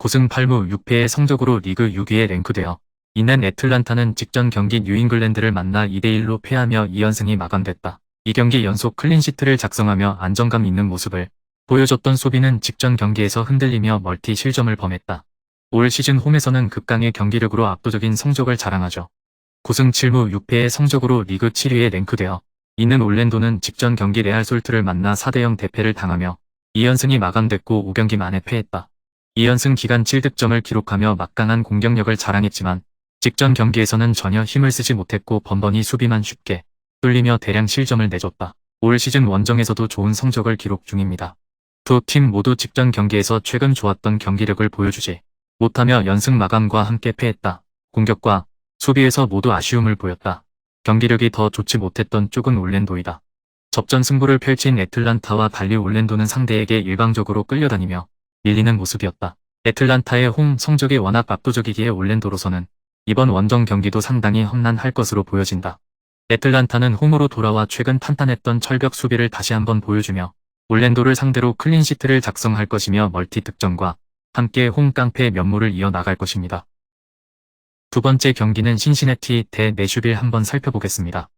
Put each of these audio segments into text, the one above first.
고승 8무 6패의 성적으로 리그 6위에 랭크되어 있는 애틀란타는 직전 경기 뉴잉글랜드를 만나 2대1로 패하며 2연승이 마감됐다. 이 경기 연속 클린시트를 작성하며 안정감 있는 모습을 보여줬던 소비는 직전 경기에서 흔들리며 멀티 실점을 범했다. 올 시즌 홈에서는 극강의 경기력으로 압도적인 성적을 자랑하죠. 9승 7무 6패의 성적으로 리그 7위에 랭크되어 있는 올랜도는 직전 경기 레알 솔트를 만나 4대0 대패를 당하며 2연승이 마감됐고 5경기 만에 패했다. 2연승 기간 7득점을 기록하며 막강한 공격력을 자랑했지만 직전 경기에서는 전혀 힘을 쓰지 못했고 번번이 수비만 쉽게 뚫리며 대량 실점을 내줬다. 올 시즌 원정에서도 좋은 성적을 기록 중입니다. 두 팀 모두 직전 경기에서 최근 좋았던 경기력을 보여주지 못하며 연승 마감과 함께 패했다. 공격과 수비에서 모두 아쉬움을 보였다. 경기력이 더 좋지 못했던 쪽은 올랜도이다. 접전 승부를 펼친 애틀란타와 달리 올랜도는 상대에게 일방적으로 끌려다니며 밀리는 모습이었다. 애틀란타의 홈 성적이 워낙 압도적이기에 올랜도로서는 이번 원정 경기도 상당히 험난할 것으로 보여진다. 애틀란타는 홈으로 돌아와 최근 탄탄했던 철벽 수비를 다시 한번 보여주며 올랜도를 상대로 클린시트를 작성할 것이며 멀티 득점과 함께 홈 깡패의 면모를 이어나갈 것입니다. 두 번째 경기는 신시내티 대 내슈빌 한번 살펴보겠습니다.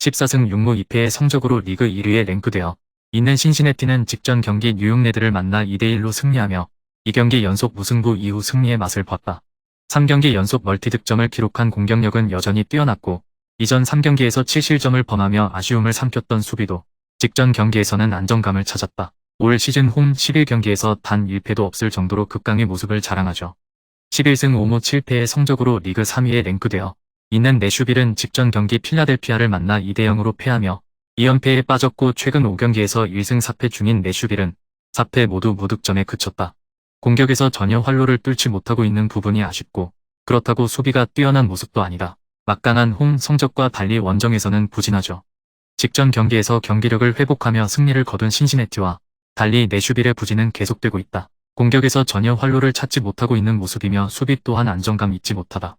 14승 6무 2패의 성적으로 리그 1위에 랭크되어 있는 신시내티는 직전 경기 뉴욕 레드를 만나 2대1로 승리하며 이 경기 연속 무승부 이후 승리의 맛을 봤다. 3경기 연속 멀티 득점을 기록한 공격력은 여전히 뛰어났고 이전 3경기에서 7실점을 범하며 아쉬움을 삼켰던 수비도 직전 경기에서는 안정감을 찾았다. 올 시즌 홈 11경기에서 단 1패도 없을 정도로 극강의 모습을 자랑하죠. 11승 5무 7패의 성적으로 리그 3위에 랭크되어 있는 내슈빌은 직전 경기 필라델피아를 만나 2대0으로 패하며 2연패에 빠졌고 최근 5경기에서 1승 4패 중인 내슈빌은 4패 모두 무득점에 그쳤다. 공격에서 전혀 활로를 뚫지 못하고 있는 부분이 아쉽고 그렇다고 수비가 뛰어난 모습도 아니다. 막강한 홈 성적과 달리 원정에서는 부진하죠. 직전 경기에서 경기력을 회복하며 승리를 거둔 신시내티와 달리 내슈빌의 부진은 계속되고 있다. 공격에서 전혀 활로를 찾지 못하고 있는 모습이며 수비 또한 안정감 있지 못하다.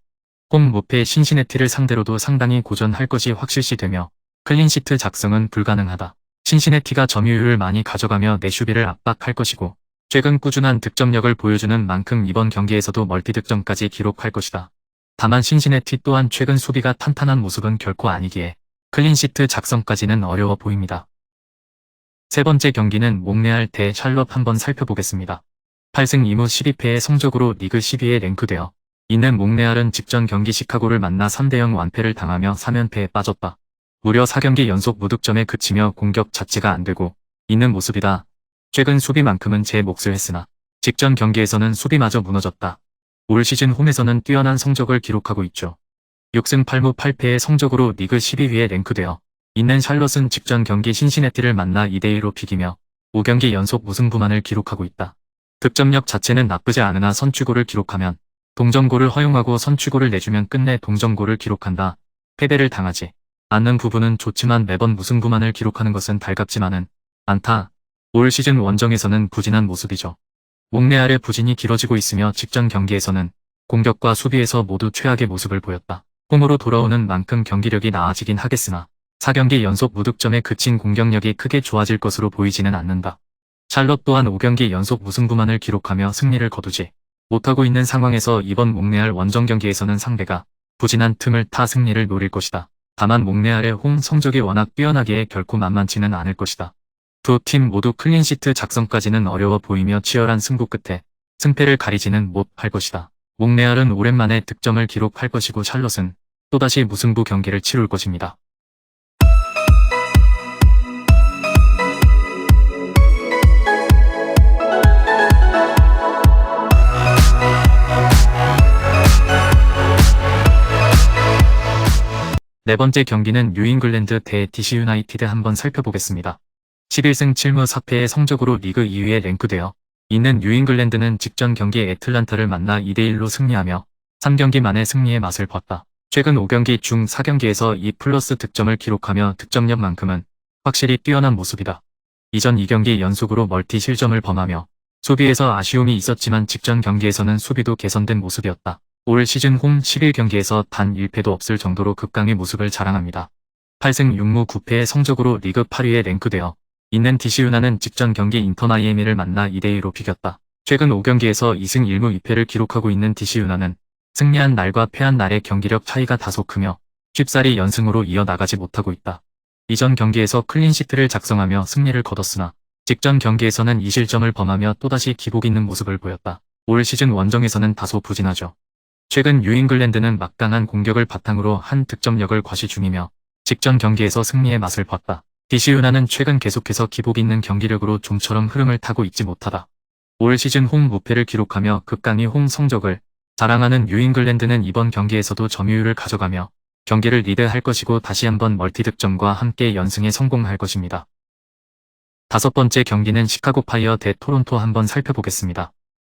홈 무패 신시내티를 상대로도 상당히 고전할 것이 확실시 되며 클린시트 작성은 불가능하다. 신시내티가 점유율을 많이 가져가며 내슈빌을 압박할 것이고 최근 꾸준한 득점력을 보여주는 만큼 이번 경기에서도 멀티득점까지 기록할 것이다. 다만 신시내티 또한 최근 수비가 탄탄한 모습은 결코 아니기에 클린시트 작성까지는 어려워 보입니다. 세 번째 경기는 몽레알 대 샬럿 한번 살펴보겠습니다. 8승 2무 12패의 성적으로 리그 12위에 랭크되어 있는 몽레알은 직전 경기 시카고를 만나 3대0 완패를 당하며 3연패에 빠졌다. 무려 4경기 연속 무득점에 그치며 공격 자체가 안되고 있는 모습이다. 최근 수비만큼은 제 몫을 했으나 직전 경기에서는 수비마저 무너졌다. 올 시즌 홈에서는 뛰어난 성적을 기록하고 있죠. 6승 8무 8패의 성적으로 리그 12위에 랭크되어 있는 샬럿은 직전 경기 신시내티를 만나 2대1로 비기며 5경기 연속 무승부만을 기록하고 있다. 득점력 자체는 나쁘지 않으나 선취골을 기록하면 동점골을 허용하고 선취골을 내주면 끝내 동점골을 기록한다. 패배를 당하지 않는 부분은 좋지만 매번 무승부만을 기록하는 것은 달갑지만은 않다. 올 시즌 원정에서는 부진한 모습이죠. 몽레알의 부진이 길어지고 있으며 직전 경기에서는 공격과 수비에서 모두 최악의 모습을 보였다. 홈으로 돌아오는 만큼 경기력이 나아지긴 하겠으나 4경기 연속 무득점에 그친 공격력이 크게 좋아질 것으로 보이지는 않는다. 샬럿 또한 5경기 연속 무승부만을 기록하며 승리를 거두지 못하고 있는 상황에서 이번 몽레알 원정 경기에서는 상대가 부진한 틈을 타 승리를 노릴 것이다. 다만 몽레알의 홈 성적이 워낙 뛰어나기에 결코 만만치는 않을 것이다. 두 팀 모두 클린시트 작성까지는 어려워 보이며 치열한 승부 끝에 승패를 가리지는 못할 것이다. 몽레알은 오랜만에 득점을 기록할 것이고 샬럿은 또다시 무승부 경기를 치룰 것입니다. 네 번째 경기는 뉴잉글랜드 대 DC 유나이티드 한번 살펴보겠습니다. 11승 7무 4패의 성적으로 리그 2위에 랭크되어 있는 뉴잉글랜드는 직전 경기 애틀란타를 만나 2대1로 승리하며 3경기 만에 승리의 맛을 봤다. 최근 5경기 중 4경기에서 2 플러스 득점을 기록하며 득점력만큼은 확실히 뛰어난 모습이다. 이전 2경기 연속으로 멀티 실점을 범하며 수비에서 아쉬움이 있었지만 직전 경기에서는 수비도 개선된 모습이었다. 올 시즌 홈 11 경기에서 단 1패도 없을 정도로 극강의 모습을 자랑합니다. 8승 6무 9패의 성적으로 리그 8위에 랭크되어 있는 DC유나는 직전 경기 인터 마이애미를 만나 2대2로 비겼다. 최근 5경기에서 2승 1무 2패를 기록하고 있는 DC유나는 승리한 날과 패한 날의 경기력 차이가 다소 크며 쉽사리 연승으로 이어나가지 못하고 있다. 이전 경기에서 클린시트를 작성하며 승리를 거뒀으나 직전 경기에서는 2실점을 범하며 또다시 기복 있는 모습을 보였다. 올 시즌 원정에서는 다소 부진하죠. 최근 뉴잉글랜드는 막강한 공격을 바탕으로 한 득점력을 과시 중이며 직전 경기에서 승리의 맛을 봤다. 디시유나는 최근 계속해서 기복 있는 경기력으로 좀처럼 흐름을 타고 있지 못하다. 올 시즌 홈 무패를 기록하며 극강의 홈 성적을 자랑하는 뉴잉글랜드는 이번 경기에서도 점유율을 가져가며 경기를 리드할 것이고 다시 한번 멀티 득점과 함께 연승에 성공할 것입니다. 다섯 번째 경기는 시카고 파이어 대 토론토 한번 살펴보겠습니다.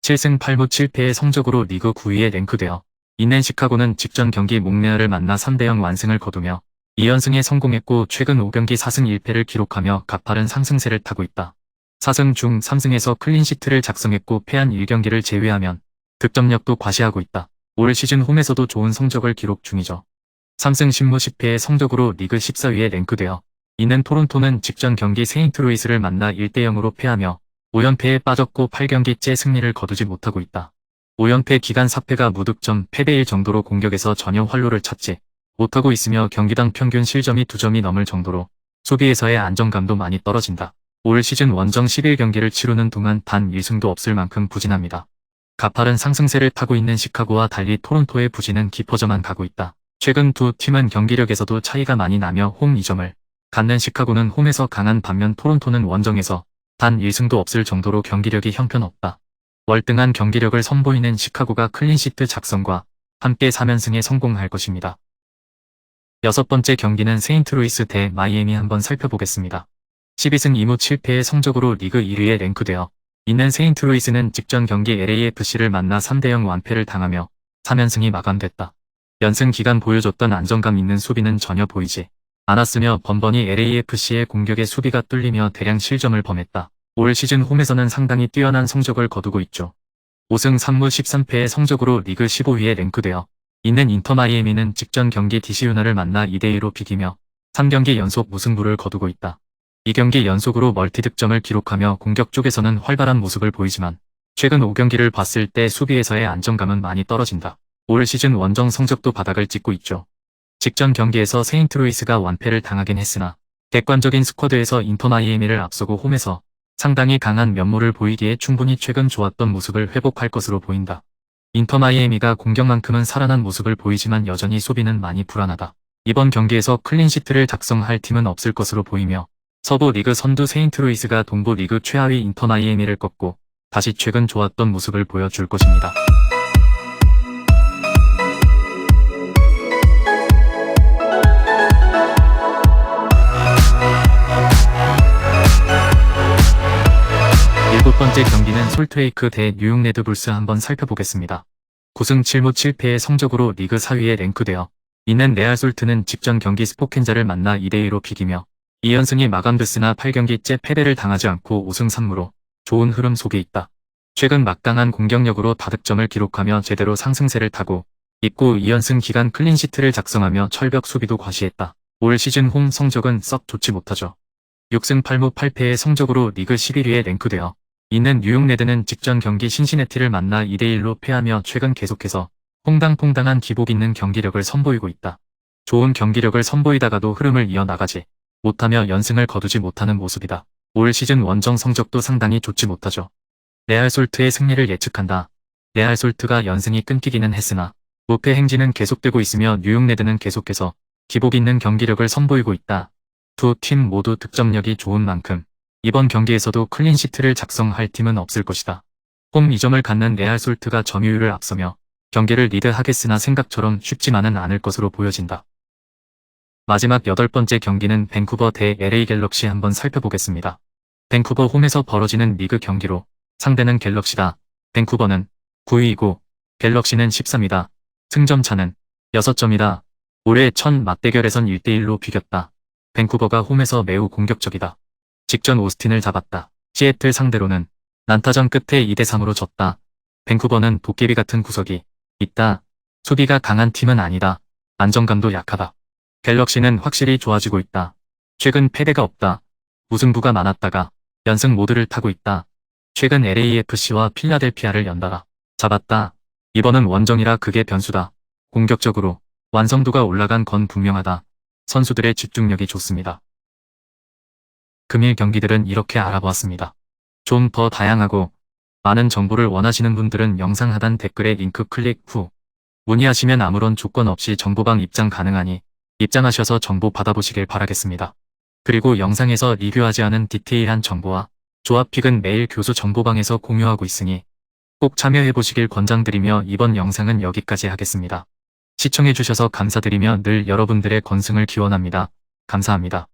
7승 8무 7패의 성적으로 리그 9위에 랭크되어 있는 시카고는 직전 경기 몽네어를 만나 3대0 완승을 거두며 2연승에 성공했고 최근 5경기 4승 1패를 기록하며 가파른 상승세를 타고 있다. 4승 중 3승에서 클린시트를 작성했고 패한 1경기를 제외하면 득점력도 과시하고 있다. 올 시즌 홈에서도 좋은 성적을 기록 중이죠. 3승 10무 10패의 성적으로 리그 14위에 랭크되어 이는 토론토는 직전 경기 세인트루이스를 만나 1대0으로 패하며 5연패에 빠졌고 8경기째 승리를 거두지 못하고 있다. 5연패 기간 4패가 무득점 패배일 정도로 공격에서 전혀 활로를 찾지 못하고 있으며 경기당 평균 실점이 2점이 넘을 정도로 수비에서의 안정감도 많이 떨어진다. 올 시즌 원정 11경기를 치르는 동안 단 1승도 없을 만큼 부진합니다. 가파른 상승세를 타고 있는 시카고와 달리 토론토의 부진은 깊어져만 가고 있다. 최근 두 팀은 경기력에서도 차이가 많이 나며 홈 2점을 갖는 시카고는 홈에서 강한 반면 토론토는 원정에서 단 1승도 없을 정도로 경기력이 형편없다. 월등한 경기력을 선보이는 시카고가 클린시트 작성과 함께 3연승에 성공할 것입니다. 여섯 번째 경기는 세인트루이스 대 마이애미 한번 살펴보겠습니다. 12승 2무 7패의 성적으로 리그 1위에 랭크되어 있는 세인트루이스는 직전 경기 LAFC를 만나 3대0 완패를 당하며 3연승이 마감됐다. 연승 기간 보여줬던 안정감 있는 수비는 전혀 보이지 않았으며 번번이 LAFC의 공격에 수비가 뚫리며 대량 실점을 범했다. 올 시즌 홈에서는 상당히 뛰어난 성적을 거두고 있죠. 5승 3무 13패의 성적으로 리그 15위에 랭크되어 있는 인터 마이애미는 직전 경기 디시유나를 만나 2대2로 비기며 3경기 연속 무승부를 거두고 있다. 2경기 연속으로 멀티 득점을 기록하며 공격 쪽에서는 활발한 모습을 보이지만 최근 5경기를 봤을 때 수비에서의 안정감은 많이 떨어진다. 올 시즌 원정 성적도 바닥을 찍고 있죠. 직전 경기에서 세인트루이스가 완패를 당하긴 했으나 객관적인 스쿼드에서 인터 마이애미를 앞서고 홈에서 상당히 강한 면모를 보이기에 충분히 최근 좋았던 모습을 회복할 것으로 보인다. 인터 마이애미가 공격만큼은 살아난 모습을 보이지만 여전히 수비는 많이 불안하다. 이번 경기에서 클린시트를 작성할 팀은 없을 것으로 보이며 서부 리그 선두 세인트루이스가 동부 리그 최하위 인터 마이애미를 꺾고 다시 최근 좋았던 모습을 보여줄 것입니다. 번째 경기는 솔트웨이크 대 뉴욕 레드불스 한번 살펴보겠습니다. 9승 7무 7패의 성적으로 리그 4위에 랭크되어 있는 레알 솔트는 직전 경기 스포켄자를 만나 2대2로 비기며 2연승이 마감됐으나 8경기째 패배를 당하지 않고 5승 3무로 좋은 흐름 속에 있다. 최근 막강한 공격력으로 다득점을 기록하며 제대로 상승세를 타고 있고 2연승 기간 클린시트를 작성하며 철벽 수비도 과시했다. 올 시즌 홈 성적은 썩 좋지 못하죠. 6승 8무 8패의 성적으로 리그 11위에 랭크되어 있는 뉴욕 레드는 직전 경기 신시내티를 만나 2대1로 패하며 최근 계속해서 퐁당퐁당한 기복 있는 경기력을 선보이고 있다. 좋은 경기력을 선보이다가도 흐름을 이어나가지 못하며 연승을 거두지 못하는 모습이다. 올 시즌 원정 성적도 상당히 좋지 못하죠. 레알 솔트의 승리를 예측한다. 레알 솔트가 연승이 끊기기는 했으나 무패 행진은 계속되고 있으며 뉴욕 레드는 계속해서 기복 있는 경기력을 선보이고 있다. 두 팀 모두 득점력이 좋은 만큼 이번 경기에서도 클린시트를 작성할 팀은 없을 것이다. 홈 2점을 갖는 레알 솔트가 점유율을 앞서며 경기를 리드하겠으나 생각처럼 쉽지만은 않을 것으로 보여진다. 마지막 여덟 번째 경기는 밴쿠버 대 LA 갤럭시 한번 살펴보겠습니다. 밴쿠버 홈에서 벌어지는 리그 경기로 상대는 갤럭시다. 밴쿠버는 9위이고 갤럭시는 13위다. 승점 차는 6점이다. 올해 첫 맞대결에선 1대1로 비겼다. 밴쿠버가 홈에서 매우 공격적이다. 직전 오스틴을 잡았다. 시애틀 상대로는 난타전 끝에 2대3으로 졌다. 밴쿠버는 도깨비 같은 구석이 있다. 수비가 강한 팀은 아니다. 안정감도 약하다. 갤럭시는 확실히 좋아지고 있다. 최근 패배가 없다. 무승부가 많았다가 연승 모드를 타고 있다. 최근 LAFC와 필라델피아를 연달아 잡았다. 이번은 원정이라 그게 변수다. 공격적으로 완성도가 올라간 건 분명하다. 선수들의 집중력이 좋습니다. 금일 경기들은 이렇게 알아보았습니다. 좀 더 다양하고 많은 정보를 원하시는 분들은 영상 하단 댓글에 링크 클릭 후 문의하시면 아무런 조건 없이 정보방 입장 가능하니 입장하셔서 정보 받아보시길 바라겠습니다. 그리고 영상에서 리뷰하지 않은 디테일한 정보와 조합픽은 매일 교수 정보방에서 공유하고 있으니 꼭 참여해보시길 권장드리며 이번 영상은 여기까지 하겠습니다. 시청해주셔서 감사드리며 늘 여러분들의 건승을 기원합니다. 감사합니다.